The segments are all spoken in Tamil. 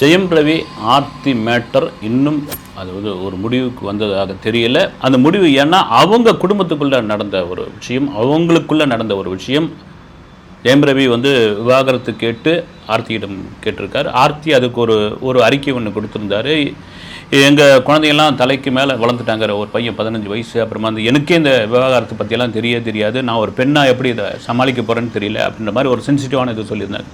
ஜெயம் ரவி ஆர்த்தி மேட்டர் இன்னும் அது வந்து ஒரு முடிவுக்கு வந்ததாக தெரியல. அந்த முடிவு ஏன்னா அவங்க குடும்பத்துக்குள்ளே நடந்த ஒரு விஷயம் அவங்களுக்குள்ளே நடந்த ஒரு விஷயம். ஜெயம் ரவி வந்து விவாகரத்து கேட்டு ஆர்த்தியிடம் கேட்டிருக்காரு. ஆர்த்தி அதுக்கு ஒரு ஒரு அறிக்கை ஒன்று கொடுத்துருந்தாரு. எங்கள் குழந்தைங்கள்லாம் தலைக்கு மேலே வளர்ந்துட்டாங்கிற ஒரு பையன் பதினஞ்சு வயசு அப்புறமா வந்து எனக்கே இந்த விவகாரத்தை பற்றியெல்லாம் தெரிய தெரியாது. நான் ஒரு பெண்ணாக எப்படி இதை சமாளிக்க போகிறேன்னு தெரியல அப்படின்ற மாதிரி ஒரு சென்சிட்டிவான இது சொல்லியிருந்தாங்க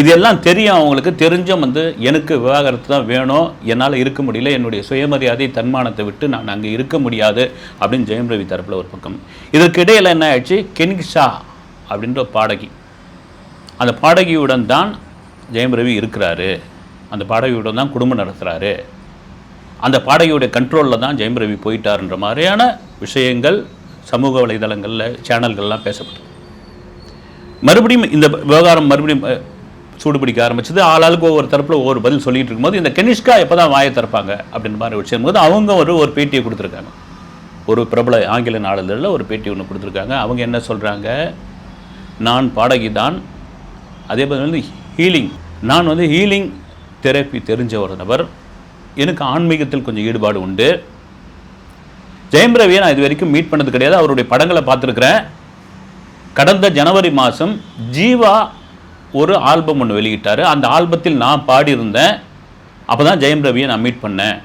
இதெல்லாம் தெரியும் அவங்களுக்கு. தெரிஞ்சும் வந்து எனக்கு விவாகரத்து தான் வேணும். என்னால் இருக்க முடியல. என்னுடைய சுயமரியாதை தன்மானத்தை விட்டு நான் அங்கே இருக்க முடியாது அப்படின்னு ஜெயம் ரவி தரப்பில் ஒரு பக்கம். இதற்கு இடையில் என்ன ஆயிடுச்சு? கெனிஷா அப்படின்ற பாடகி. அந்த பாடகியுடன் தான் ஜெயம் ரவி இருக்கிறாரு. அந்த பாடகியுடன் தான் குடும்பம் நடத்துகிறாரு அந்த பாடகியுடைய கண்ட்ரோலில் தான் ஜெயம் ரவி போயிட்டாருன்ற மாதிரியான விஷயங்கள் சமூக வலைதளங்களில் சேனல்கள்லாம் பேசப்பட்டது. மறுபடியும் இந்த விவகாரம் மறுபடியும் சூடுபிடிக்க ஆரம்பிச்சது. ஆளாளுக்கு ஒவ்வொரு தரப்பில் ஒவ்வொரு பதில் சொல்லிட்டு இருக்கும்போது இந்த கனிஷ்கா எப்போ தான் வாயை திறப்பாங்க அப்படின்ற மாதிரி விஷயம் போது அவங்க ஒரு ஒரு பேட்டியை கொடுத்துருக்காங்க. ஒரு பிரபல ஆங்கில நாளிதழில் ஒரு பேட்டி ஒன்று கொடுத்துருக்காங்க. அவங்க என்ன சொல்கிறாங்க நான் பாடகி தான். அதே மாதிரி வந்து ஹீலிங் நான் வந்து ஹீலிங் தெரப்பி தெரிஞ்ச ஒரு நபர். எனக்கு ஆன்மீகத்தில் கொஞ்சம் ஈடுபாடு உண்டு. ஜெயம் ரவியை நான் இது வரைக்கும் மீட் பண்ணது கிடையாது. அவருடைய படங்களை பார்த்துருக்குறேன். கடந்த ஜனவரி மாதம் ஜீவா ஒரு ஆல்பம் ஒன்று வெளியிட்டார். அந்த ஆல்பத்தில் நான் பாடியிருந்தேன். அப்போ தான் ஜெயம் ரவியை நான் மீட் பண்ணேன்.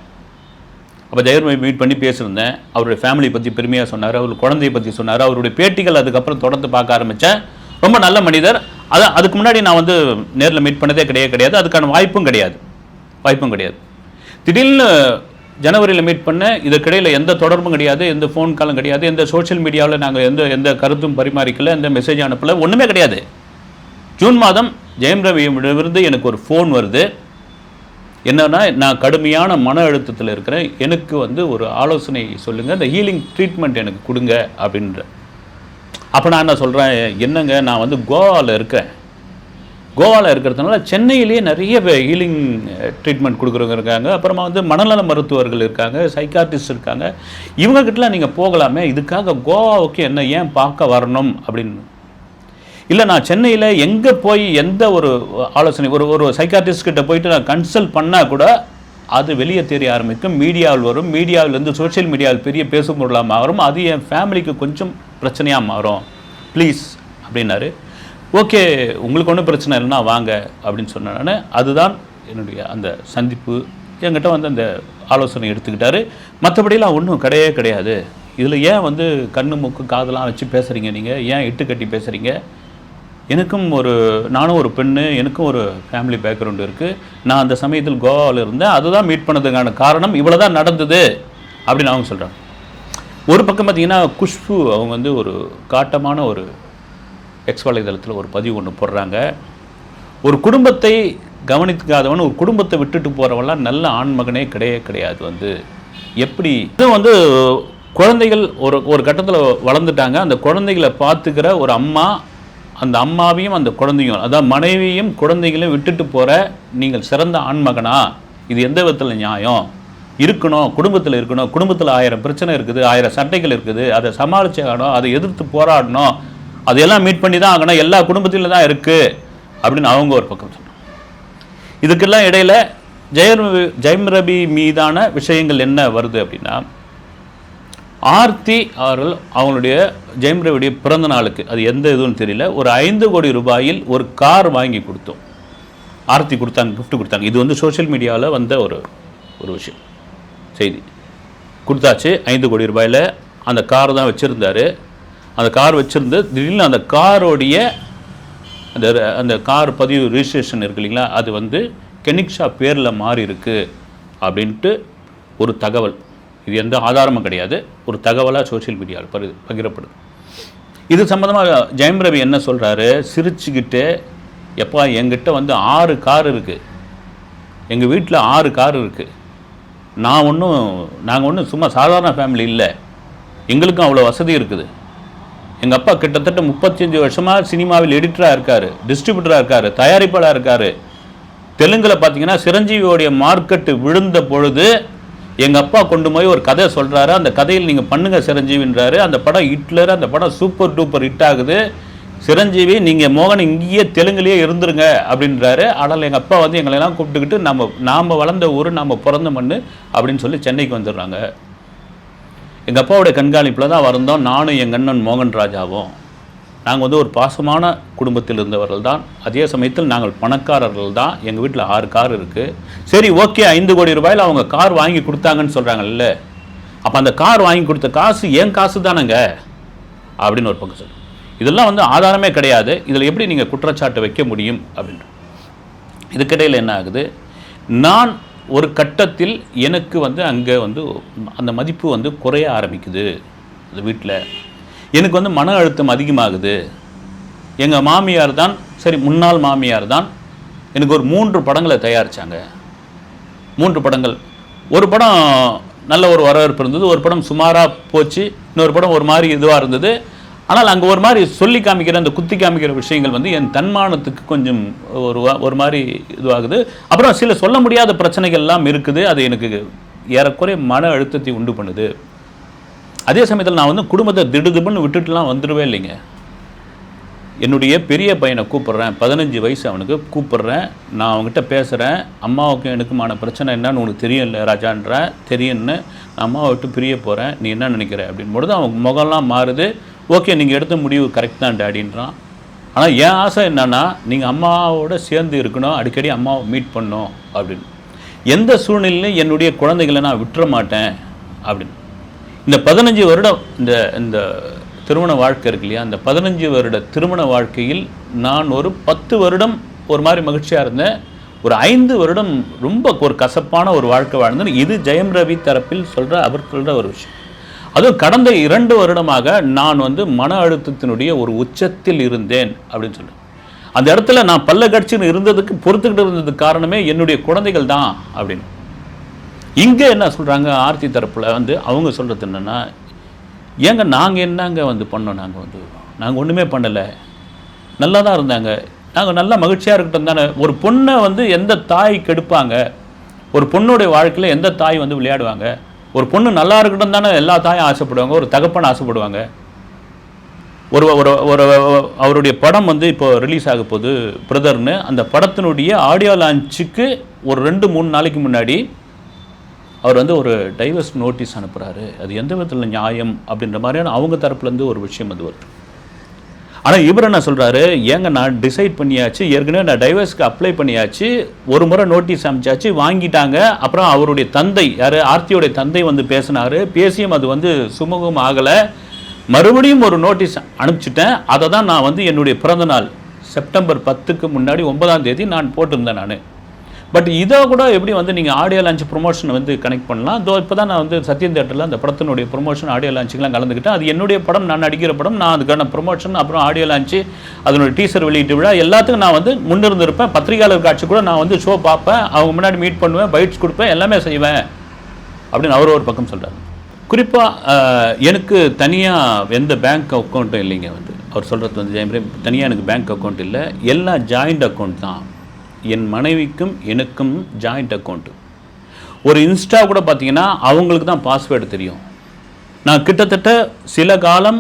அப்போ ஜெயம் ரவி மீட் பண்ணி பேசியிருந்தேன். அவருடைய ஃபேமிலி பற்றி பெருமையாக சொன்னார். அவர் குழந்தையை பற்றி சொன்னார். அவருடைய பேட்டிகள் அதுக்கப்புறம் தொடர்ந்து பார்க்க ஆரம்பித்தேன் ரொம்ப நல்ல மனிதர். அது அதுக்கு முன்னாடி நான் வந்து நேரில் மீட் பண்ணதே கிடையாது கிடையாது. அதுக்கான வாய்ப்பும் கிடையாது. வாய்ப்பும் கிடையாது. திடீர்னு ஜனவரியில் மீட் பண்ண இதற்கிடையில் எந்த தொடர்பும் கிடையாது எந்த ஃபோன் காலும் கிடையாது எந்த சோஷியல் மீடியாவில் நாங்கள் எந்த எந்த கருத்தும் பரிமாறிக்கல எந்த மெசேஜ் அனுப்பலை ஒன்றுமே கிடையாது. ஜூன் மாதம் ஜெயம் ரவியிடமிருந்து எனக்கு ஒரு ஃபோன் வருது. என்னென்னா நான் கடுமையான மன அழுத்தத்தில் இருக்கிறேன். எனக்கு வந்து ஒரு ஆலோசனை சொல்லுங்கள் இந்த ஹீலிங் ட்ரீட்மெண்ட் எனக்கு கொடுங்க அப்படின்ற. அப்போ நான் என்ன சொல்கிறேன் என்னங்க நான் வந்து கோவாவில் இருக்கேன். கோவாவில் இருக்கிறதுனால சென்னையிலேயே நிறைய ஹீலிங் ட்ரீட்மெண்ட் கொடுக்குறவங்க இருக்காங்க. அப்புறமா வந்து மனநல மருத்துவர்கள் இருக்காங்க சைக்கார்டிஸ்ட் இருக்காங்க. இவங்ககிட்டலாம் நீங்கள் போகலாமே இதுக்காக கோவாவுக்கு என்ன ஏன் பார்க்க வரணும் அப்படின்னு. இல்லை நான் சென்னையில் எங்கே போய் எந்த ஒரு ஆலோசனை ஒரு ஒரு சைக்காட்டிஸ்ட் கிட்ட போயிட்டு நான் கன்சல்ட் பண்ணால் கூட அது வெளியே தெரிய ஆரம்பிக்கும். மீடியாவில் வரும். மீடியாவிலேருந்து சோஷியல் மீடியாவில் பெரிய பேசும் பொருளாக மாறும். அது என் ஃபேமிலிக்கு கொஞ்சம் பிரச்சனையாக மாறும். ப்ளீஸ் அப்படின்னாரு. ஓகே உங்களுக்கு ஒன்றும் பிரச்சனை இல்லைன்னா வாங்க அப்படின்னு சொன்னேன் நான். அதுதான் என்னுடைய அந்த சந்திப்பு. என்கிட்ட வந்து அந்த ஆலோசனை எடுத்துக்கிட்டாரு. மற்றபடிலாம் ஒன்றும் கிடையவே கிடையாது. இதில் ஏன் வந்து கண்ணு மூக்கு காதெல்லாம் வச்சு பேசுகிறீங்க நீங்கள் ஏன் இட்டு கட்டி பேசுகிறீங்க எனக்கும் ஒரு நானும் ஒரு பெண்ணு எனக்கும் ஒரு ஃபேமிலி பேக்ரவுண்ட் இருக்குது நான் அந்த சமயத்தில் கோவாவில் இருந்தேன். அதுதான் மீட் பண்ணதுக்கான காரணம். இவ்வளோ தான் நடந்தது அப்படின்னு அவங்க சொல்கிறாங்க ஒரு பக்கம் பார்த்திங்கன்னா குஷ்பு அவங்க வந்து ஒரு காட்டமான ஒரு எக்ஸ் வலைதளத்தில் ஒரு பதிவு ஒன்று போடுறாங்க. ஒரு குடும்பத்தை கவனிக்காதவன் ஒரு குடும்பத்தை விட்டுட்டு போகிறவெல்லாம் நல்ல ஆண்மகனே கிடையவே கிடையாது வந்து. எப்படி? இது வந்து குழந்தைகள் ஒரு ஒரு கட்டத்தில் வளர்ந்துட்டாங்க. அந்த குழந்தைகளை பார்த்துக்கிற ஒரு அம்மா அந்த அம்மாவையும் அந்த குழந்தையும் அதாவது மனைவியும் குழந்தைகளையும் விட்டுட்டு போகிற நீங்கள் சிறந்த ஆண்மகனா? இது எந்த விதத்தில் நியாயம்? இருக்கணும் குடும்பத்தில் இருக்கணும். குடும்பத்தில் ஆயிரம் பிரச்சனை இருக்குது ஆயிரம் சட்டைகள் இருக்குது. அதை சமாளிச்சாகணும் அதை எதிர்த்து போராடணும். அதையெல்லாம் மீட் பண்ணி தான் ஆகணும். எல்லா குடும்பத்திலும் தான் இருக்குது அப்படின்னு அவங்க ஒரு பக்கம் சொன்னாங்க. இதுக்கெல்லாம் இடையில ஜெயம் ஜெயம் ரவி மீதான விஷயங்கள் என்ன வருது அப்படின்னா ஆர்த்தி அவர்கள் அவங்களுடைய ஜெயம் ரவியுடைய பிறந்த நாளுக்கு அது எந்த இதுன்னு தெரியல ஒரு ஐந்து கோடி ரூபாயில் ஒரு கார் வாங்கி கொடுத்தோம். ஆர்த்தி கொடுத்தாங்க கிஃப்ட் கொடுத்தாங்க. இது வந்து சோஷியல் மீடியாவில் வந்த ஒரு ஒரு விஷயம் செய்தி. கொடுத்தாச்சு ஐந்து கோடி ரூபாயில் அந்த கார் தான் வச்சுருந்தாரு. அந்த கார் வச்சுருந்து திடீர்னு அந்த காரோடைய அந்த அந்த கார் பதிவு ரிஜிஸ்ட்ரேஷன் இருக்கு இல்லைங்களா அது வந்து கெனிக்ஷா பேரில் மாறி இருக்குது அப்படின்ட்டு ஒரு தகவல். இது எந்த ஆதாரமும் கிடையாது. ஒரு தகவலாக சோஷியல் மீடியாவில் பரு பகிரப்படுது. இது சம்மந்தமாக ஜெயம் ரவி என்ன சொல்கிறாரு சிரிச்சுக்கிட்டு எப்பா என்கிட்ட வந்து ஆறு கார் இருக்குது எங்கள் வீட்டில் ஆறு கார் இருக்குது நான் ஒன்றும் நாங்கள் ஒன்றும் சும்மா சாதாரண ஃபேமிலி இல்லை. எங்களுக்கும் அவ்வளோ வசதி இருக்குது. எங்கள் அப்பா கிட்டத்தட்ட முப்பத்தஞ்சு வருஷமாக சினிமாவில் எடிட்டராக இருக்கார் டிஸ்ட்ரிபியூட்டராக இருக்கார் தயாரிப்பாளராக இருக்கார். தெலுங்கில் பார்த்தீங்கன்னா சிரஞ்சீவியோடைய மார்க்கெட்டு விழுந்த பொழுது எங்கள் அப்பா கொண்டு போய் ஒரு கதை சொல்கிறாரு அந்த கதையில் நீங்கள் பண்ணுங்க சிரஞ்சீவின்றாரு. அந்த படம் ஹிட்லர் அந்த படம் சூப்பர் டூப்பர் ஹிட் ஆகுது. சிரஞ்சீவி நீங்கள் மோகன் இங்கேயே தெலுங்குலேயே இருந்துருங்க அப்படின்றாரு. ஆனால் எங்கள் அப்பா வந்து எங்களை எல்லாம் கூப்பிட்டுக்கிட்டு நம்ம நாம் வளர்ந்த ஊர் நாம் பிறந்த மண் அப்படின்னு சொல்லி சென்னைக்கு வந்துடுறாங்க. எங்கள் அப்பாவுடைய கண்காணிப்பில் தான் வந்தோம் நானும் எங்கள் அண்ணன் மோகன் ராஜாவும். நாங்கள் வந்து ஒரு பாசமான குடும்பத்தில் இருந்தவர்கள் தான் அதே சமயத்தில் நாங்கள் பணக்காரர்கள் தான் எங்கள் வீட்டில் ஆறு கார் இருக்குது சரி ஓகே ஐந்து கோடி ரூபாயில் அவங்க கார் வாங்கி கொடுத்தாங்கன்னு சொல்கிறாங்கல்ல அப்போ அந்த கார் வாங்கி கொடுத்த காசு ஏன் காசு தானேங்க அப்படின்னு ஒரு பக்கம் சொல்லு இதெல்லாம் வந்து ஆதாரமே கிடையாது. இதில் எப்படி நீங்கள் குற்றச்சாட்டு வைக்க முடியும் அப்படின்ற. இதுக்கிடையில் என்ன ஆகுது? நான் ஒரு கட்டத்தில் எனக்கு வந்து அங்கே வந்து அந்த மதிப்பு வந்து குறைய ஆரம்பிக்குது. அந்த வீட்டில். எனக்கு வந்து மன அழுத்தம் அதிகமாகுது. எங்கள் மாமியார் தான் சரி முன்னாள் மாமியார் தான் எனக்கு ஒரு மூன்று படங்களை தயாரித்தாங்க மூன்று படங்கள். ஒரு படம் நல்ல ஒரு வரவேற்பு இருந்தது ஒரு படம் சுமாராக போச்சு இன்னொரு படம் ஒரு மாதிரி இதுவாக இருந்தது. ஆனால் அங்கே ஒரு மாதிரி சொல்லி காமிக்கிற அந்த குத்தி காமிக்கிற விஷயங்கள் வந்து என் தன்மானத்துக்கு கொஞ்சம் ஒரு வா- ஒரு மாதிரி இதுவாகுது. அப்புறம் சில சொல்ல முடியாத பிரச்சனைகள் எல்லாம் இருக்குது. அது எனக்கு ஏறக்குறைய மன அழுத்தத்தை உண்டு பண்ணுது. அதே சமயத்தில் நான் வந்து குடும்பத்தை திடுதிப்புன்னு விட்டுட்டுலாம் வந்துடுவே இல்லைங்க. என்னுடைய பெரிய பையனை கூப்பிட்றேன். பதினஞ்சு வயசு அவனுக்கு கூப்பிட்றேன். நான் அவங்ககிட்ட பேசுகிறேன் அம்மாவுக்கும் எனக்குமான பிரச்சனை என்னன்னு உனக்கு தெரியல ராஜான்ற? தெரியும்னு நான் அம்மாவை விட்டு பிரிய போகிறேன் நீ என்ன நினைக்கிற? அப்படின்னு பொழுது அவன் முகம்லாம் மாறுது. ஓகே நீங்கள் எடுத்த முடிவு கரெக்ட் தான் டேடின்றான். ஆனால் என் ஆசை என்னன்னா நீங்கள் அம்மாவோட சேர்ந்து இருக்கணும். அடிக்கடி அம்மாவை மீட் பண்ணும் அப்படின்னு எந்த சூழ்நிலையிலும் என்னுடைய குழந்தைகளை நான் விட்டுற மாட்டேன். அப்படின்னு இந்த பதினஞ்சு வருடம் இந்த இந்த திருமண வாழ்க்கை இருக்கு இல்லையா? அந்த பதினஞ்சு வருட திருமண வாழ்க்கையில் நான் ஒரு பத்து வருடம் ஒரு மாதிரி மகிழ்ச்சியாக இருந்தேன். ஒரு ஐந்து வருடம் ரொம்ப ஒரு கசப்பான ஒரு வாழ்க்கை வாழ்ந்தேன். இது ஜெயம் ரவி தரப்பில் சொல்கிற அவர் சொல்கிற ஒரு விஷயம். அதுவும் கடந்த இரண்டு வருடமாக நான் வந்து மன அழுத்தத்தினுடைய ஒரு உச்சத்தில் இருந்தேன் அப்படின்னு சொல்லுவேன் அந்த இடத்துல நான் பல்ல கட்சின்னு இருந்ததுக்கு பொறுத்துக்கிட்டு இருந்ததுக்கு காரணமே என்னுடைய குழந்தைகள் தான் அப்படின்னு. இங்கே என்ன சொல்கிறாங்க ஆர்த்தி தரப்பில் வந்து அவங்க சொல்கிறது என்னென்னா ஏங்க நாங்கள் என்னங்க வந்து பண்ணோம் நாங்கள் வந்து நாங்கள் ஒன்றுமே பண்ணலை. நல்லா தான் இருந்தாங்க. நாங்கள் நல்லா மகிழ்ச்சியாக இருக்கட்டும் தானே. ஒரு பொண்ணை வந்து எந்த தாய் கெடுப்பாங்க? ஒரு பொண்ணுடைய வாழ்க்கையில் எந்த தாய் வந்து விளையாடுவாங்க? ஒரு பொண்ணு நல்லா இருக்கட்டும் தானே எல்லா தாயும் ஆசைப்படுவாங்க ஒரு தகப்பன் ஆசைப்படுவாங்க. ஒரு ஒரு ஒரு அவருடைய படம் வந்து இப்போ ரிலீஸ் ஆக போகுது பிரதர்னு. அந்த படத்தினுடைய ஆடியோ லான்ச்சுக்கு ஒரு ரெண்டு மூணு நாளைக்கு முன்னாடி அவர் வந்து ஒரு டைவர்ஸ் நோட்டீஸ் அனுப்புகிறாரு அது எந்த விதத்தில் நியாயம் அப்படின்ற மாதிரியான அவங்க தரப்புலேருந்து ஒரு விஷயம் அது வருது. ஆனால் இவர் என்ன சொல்கிறாரு ஏங்க நான் டிசைட் பண்ணியாச்சு. ஏற்கனவே நான் டைவர்ஸ்க்கு அப்ளை பண்ணியாச்சு. ஒரு முறை நோட்டீஸ் அமைச்சாச்சு வாங்கிட்டாங்க. அப்புறம் அவருடைய தந்தை யார்? ஆர்த்தியோடைய தந்தை வந்து பேசினாரு. பேசியும் அது வந்து சுமூகம் ஆகலை. மறுபடியும் ஒரு நோட்டீஸ் அனுப்பிச்சிட்டேன். அதை தான் நான் வந்து என்னுடைய பிறந்தநாள் செப்டம்பர் பத்துக்கு முன்னாடி ஒன்பதாம் தேதி நான் போட்டிருந்தேன் நான். பட் இதை கூட எப்படி வந்து நீங்கள் ஆடியோ லான்ச் ப்ரொமோஷன் வந்து கனெக்ட் பண்ணலாம்? இதோ இப்போ தான் நான் வந்து சத்யம் தேட்டரில் அந்த படத்தினுடைய ப்ரொமோஷன் ஆடியோ லான்ச்சுக்கெலாம் கலந்துக்கிட்டேன். அது என்னுடைய படம் நான் நடிக்கிற படம் நான் அதுக்கான ப்ரொமோஷன் அப்புறம் ஆடியோ லான்ச்சு அதனுடைய டீசர் வெளியீட்டு விழா எல்லாத்துக்கும் நான் வந்து முன்னிருந்திருப்பேன். பத்திரிகையாளர் காட்சி கூட நான் வந்து ஷோ பார்ப்பேன். அவங்க முன்னாடி மீட் பண்ணுவேன் பைட்ஸ் கொடுப்பேன் எல்லாமே செய்வேன். அப்படின்னு அவர் ஒரு பக்கம் சொல்கிறார் குறிப்பாக எனக்கு தனியாக எந்த பேங்க் அக்கௌண்ட்டும் இல்லைங்க வந்து. அவர் சொல்கிறது வந்து ஜெயம்பிரம் தனியாக எனக்கு பேங்க் அக்கௌண்ட் இல்லை. எல்லாம் ஜாயிண்ட் அக்கௌண்ட் தான். என் மனைவிக்கும் எனக்கும் ஜாயிண்ட் அக்கௌண்ட்டு ஒரு இன்ஸ்டா கூட பார்த்தீங்கன்னா அவங்களுக்கு தான் பாஸ்வேர்டு தெரியும். நான் கிட்டத்தட்ட சில காலம்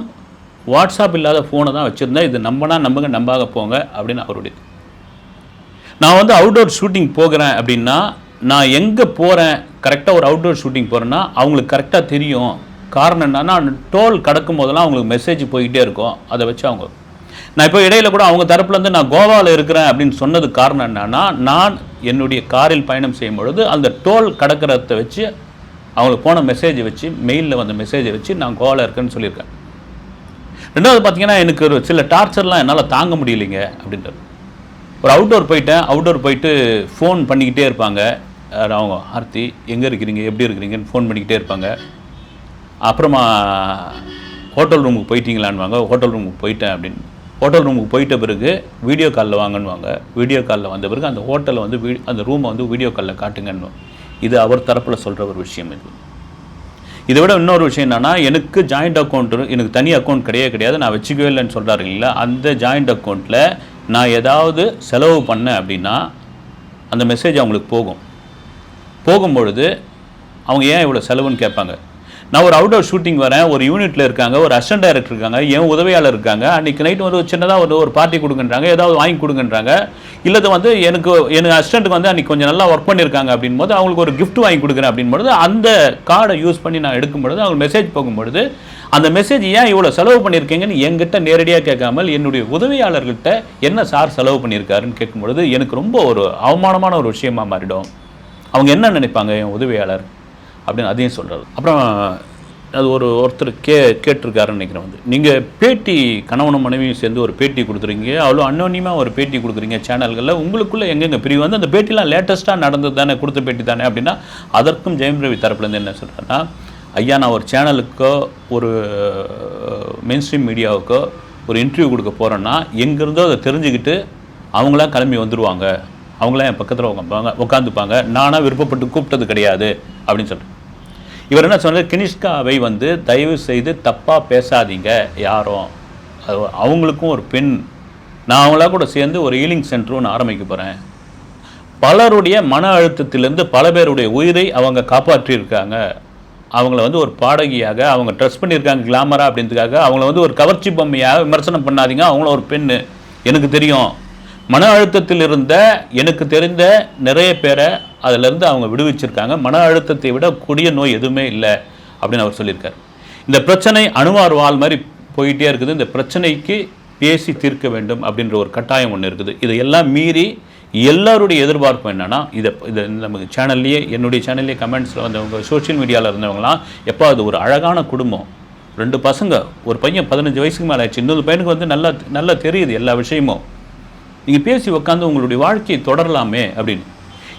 வாட்ஸ்அப் இல்லாத ஃபோனை தான் வச்சுருந்தேன். இது நம்பனா நம்புங்க நம்பாக போங்க அப்படின்னு அவருடைய நான் வந்து அவுட்டோர் ஷூட்டிங் போகிறேன் அப்படின்னா நான் எங்கே போகிறேன் கரெக்டாக ஒரு அவுட்டோர் ஷூட்டிங் போகிறேன்னா அவங்களுக்கு கரெக்டாக தெரியும். காரணம் என்னன்னா டோல் கடக்கும் போதெல்லாம் அவங்களுக்கு மெசேஜ் போய்கிட்டே இருக்கும். அதை வச்சு அவங்க நான் இப்போ இடையில கூட அவங்க தரப்புலேருந்து நான் கோவாவில் இருக்கிறேன் அப்படின்னு சொன்னதுக்கு காரணம் என்னன்னா நான் என்னுடைய காரில் பயணம் செய்யும் பொழுது அந்த டோல் கடக்கிறத வச்சு அவங்களுக்கு போன மெசேஜை வச்சு மெயிலில் வந்த மெசேஜை வச்சு நான் கோவாவில் இருக்கேன்னு சொல்லியிருக்கேன். ரெண்டாவது பார்த்தீங்கன்னா எனக்கு ஒரு சில டார்ச்சர்லாம் என்னால் தாங்க முடியலைங்க அப்படின்றது. ஒரு அவுட்டோர் போயிட்டேன் அவுட்டோர் போயிட்டு ஃபோன் பண்ணிக்கிட்டே இருப்பாங்க. அவங்க? ஆர்த்தி எங்கே இருக்கிறீங்க? எப்படி இருக்கிறீங்கன்னு ஃபோன் பண்ணிக்கிட்டே இருப்பாங்க. அப்புறமா ஹோட்டல் ரூமுக்கு போயிட்டீங்களான்வாங்க ஹோட்டல் ரூமுக்கு போயிட்டேன் அப்படின்னு. ஹோட்டல் ரூமுக்கு போயிட்ட பிறகு வீடியோ காலில் வாங்கன்னுவாங்க. வீடியோ காலில் வந்த பிறகு அந்த ஹோட்டலை வந்து வீ அந்த ரூமை வந்து வீடியோ காலில் காட்டுங்கன்னு. இது அவர் தரப்பில் சொல்கிற ஒரு விஷயம் இது. இதை விட இன்னொரு விஷயம் என்னென்னா எனக்கு ஜாயிண்ட் அக்கௌண்ட் எனக்கு தனி அக்கௌண்ட் கிடையவே கிடையாது. நான் வச்சுக்கவே இல்லைன்னு சொல்கிறாரு இல்லைங்களா? அந்த ஜாயிண்ட் அக்கௌண்ட்டில் நான் ஏதாவது செலவு பண்ணேன் அப்படின்னா அந்த மெசேஜ் அவங்களுக்கு போகும். போகும்பொழுது அவங்க ஏன் இவ்வளோ செலவுன்னு கேட்பாங்க? நான் ஒரு அவுட் ஷூட்டிங் வரேன் ஒரு யூனிட்டில் இருக்காங்க ஒரு அசிஸ்டன்ட் டைரக்டர் இருக்காங்க என் உதவியாளர் இருக்காங்க அன்னைக்கு நைட் வந்து ஒரு சின்னதாக ஒரு ஒரு பார்ட்டி கொடுங்கன்றாங்க ஏதாவது வாங்கி கொடுங்கன்றாங்க. இல்லது வந்து எனக்கு எனக்கு அசிஸ்டண்ட்டுக்கு வந்து அன்றைக்கி கொஞ்சம் நல்லா ஒர்க் பண்ணியிருக்காங்க அப்படின்போது அவங்களுக்கு ஒரு கிஃப்ட் வாங்கி கொடுக்குறேன் அப்படின் பொழுது அந்த கார்டை யூஸ் பண்ணி நான் எடுக்கும் பொழுது அவங்க மெசேஜ் போகும்பொழுது அந்த மெசேஜ் ஏன் இவ்வளோ செலவு பண்ணியிருக்கீங்கன்னு என்கிட்ட நேரடியாக கேட்காமல் என்னுடைய உதவியாளர்கிட்ட என்ன சார் செலவு பண்ணியிருக்காருன்னு கேட்கும்பொழுது எனக்கு ரொம்ப ஒரு அவமானமான ஒரு விஷயமா மாறிடும். அவங்க என்ன நினைப்பாங்க என் உதவியாளர்? அப்படின்னு அதையும் சொல்கிறார் அப்புறம் அது ஒரு ஒருத்தர் கே கேட்டிருக்காருன்னு நினைக்கிறேன் வந்து. நீங்கள் பேட்டி கணவனும் மனைவியும் சேர்ந்து ஒரு பேட்டி கொடுக்குறீங்க. அவ்வளோ அன்னோன்யமாக ஒரு பேட்டி கொடுக்குறீங்க சேனல்களில். உங்களுக்குள்ளே எங்கெங்க பிரிவு? வந்து அந்த பேட்டிலாம் லேட்டஸ்ட்டாக நடந்தது தானே கொடுத்த பேட்டி தானே அப்படின்னா அதற்கும் ஜெயம் ரவி தரப்புலேருந்து என்ன சொல்கிறேன்னா ஐயா நான் ஒரு சேனலுக்கோ ஒரு மெயின் ஸ்ட்ரீம் மீடியாவுக்கோ ஒரு இன்டர்வியூ கொடுக்க போகிறேன்னா எங்கேருந்தோ அதை தெரிஞ்சுக்கிட்டு அவங்களாம் கிளம்பி வந்துடுவாங்க அவங்களாம் என் பக்கத்தில் உட்காந்துப்பாங்க உட்காந்துப்பாங்க நானாக விருப்பப்பட்டு கூப்பிட்டது கிடையாது. அப்படின்னு சொல்கிறேன் இவர் என்ன சொன்னார்? கினிஷ்காவை வந்து தயவு செய்து தப்பாக பேசாதீங்க யாரும். அது அவங்களுக்கும் ஒரு பெண். நான் அவங்களா கூட சேர்ந்து ஒரு ஹீலிங் சென்டர் ஒன்று ஆரம்பிக்க போகிறேன் பலருடைய மன அழுத்தத்திலிருந்து பல பேருடைய உயிரை அவங்க காப்பாற்றியிருக்காங்க. அவங்கள வந்து ஒரு பாடகியாக அவங்க ட்ரெஸ் பண்ணியிருக்காங்க கிளாமரா அப்படின்றதுக்காக அவங்கள வந்து ஒரு கவர்ச்சி பொம்மையாக விமர்சனம் பண்ணாதீங்க அவங்கள ஒரு பெண்ணு. எனக்கு தெரியும். மன அழுத்தத்தில் இருந்த எனக்கு தெரிந்த நிறைய பேரை அதிலிருந்து அவங்க விடுவிச்சிருக்காங்க. மன அழுத்தத்தை விட கொடிய நோய் எதுவுமே இல்லை அப்படின்னு அவர் சொல்லியிருக்கார். இந்த பிரச்சனை அணுவார் வாழ் மாதிரி போயிட்டே இருக்குது. இந்த பிரச்சனைக்கு பேசி தீர்க்க வேண்டும் அப்படின்ற ஒரு கட்டாயம் ஒன்று இருக்குது. இதையெல்லாம் மீறி எல்லாருடைய எதிர்பார்ப்பு என்னென்னா இதை இதை நமக்கு சேனல்லையே என்னுடைய சேனல்லையே கமெண்ட்ஸில் வந்தவங்க சோஷியல் மீடியாவில் இருந்தவங்களாம் எப்போ அது ஒரு அழகான குடும்பம் ரெண்டு பசங்க ஒரு பையன் பதினஞ்சு வயசுக்கு மேலே ஆச்சு இன்னொரு பையனுக்கு வந்து நல்லா நல்லா தெரியுது எல்லா விஷயமும். நீங்கள் பேசி உட்காந்து உங்களுடைய வாழ்க்கையை தொடரலாமே அப்படின்னு.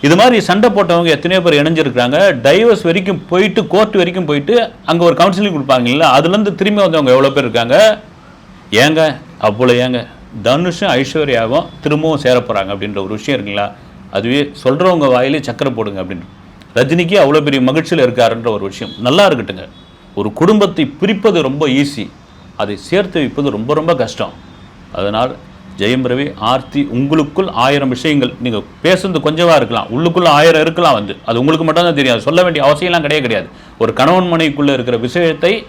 இது மாதிரி சண்டை போட்டவங்க எத்தனையோ பேர் இணைஞ்சிருக்கிறாங்க. டைவர்ஸ் வரைக்கும் போயிட்டு கோர்ட் வரைக்கும் போயிட்டு அங்கே ஒரு கவுன்சிலிங் கொடுப்பாங்கல்ல அதுலேருந்து திரும்பி வந்தவங்க எவ்வளோ பேர் இருக்காங்க? ஏங்க அவ்வளோ ஏங்க. தனுஷும் ஐஸ்வர்யாவும் திரும்பவும் சேர போகிறாங்க அப்படின்ற ஒரு விஷயம் இருக்குங்களா? அதுவே சொல்கிறவங்க வாயிலே சக்கரை போடுங்க அப்படின்னு. ரஜினிக்கு அவ்வளோ பெரிய மகிழ்ச்சியில் இருக்காருன்ற ஒரு விஷயம். நல்லா இருக்கட்டுங்க. ஒரு குடும்பத்தை பிரிப்பது ரொம்ப ஈஸி அதை சேர்த்து வைப்பது ரொம்ப ரொம்ப கஷ்டம். அதனால் ஜெயம் ரவி ஆர்த்தி உங்களுக்குள் ஆயிரம் விஷயங்கள். நீங்கள் பேசுறது கொஞ்சமாக இருக்கலாம். உள்ளுக்குள்ளே ஆயிரம் இருக்கலாம் வந்து. அது உங்களுக்கு மட்டும் தான் சொல்ல வேண்டிய அவசியம்லாம் கிடையாது கிடையாது. ஒரு கணவன் மனைவிக்குள்ளே இருக்கிற விஷயத்தை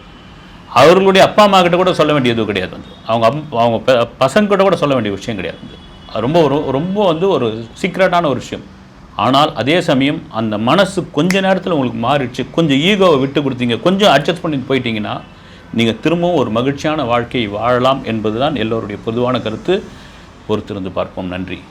அவர்களுடைய அப்பா அம்மா கிட்ட கூட சொல்ல வேண்டியது கிடையாது வந்து. அவங்க அவங்க ப- பசங்க கிட்ட கூட சொல்ல வேண்டிய விஷயம் கிடையாது வந்து. அது ரொம்ப ஒரு ரொம்ப வந்து ஒரு சீக்ரெட்டான ஒரு விஷயம். ஆனால் அதே சமயம் அந்த மனசு கொஞ்ச நேரத்தில் உங்களுக்கு மாறிடுச்சு. கொஞ்சம் ஈகோவை விட்டு கொடுத்தீங்க. கொஞ்சம் அட்ஜஸ்ட் பண்ணிட்டு போயிட்டீங்கன்னா நீங்கள் திரும்பவும் ஒரு மகிழ்ச்சியான வாழ்க்கையை வாழலாம் என்பதுதான் எல்லோருடைய பொதுவான கருத்து. பொறுத்திருந்து பார்ப்போம். நன்றி.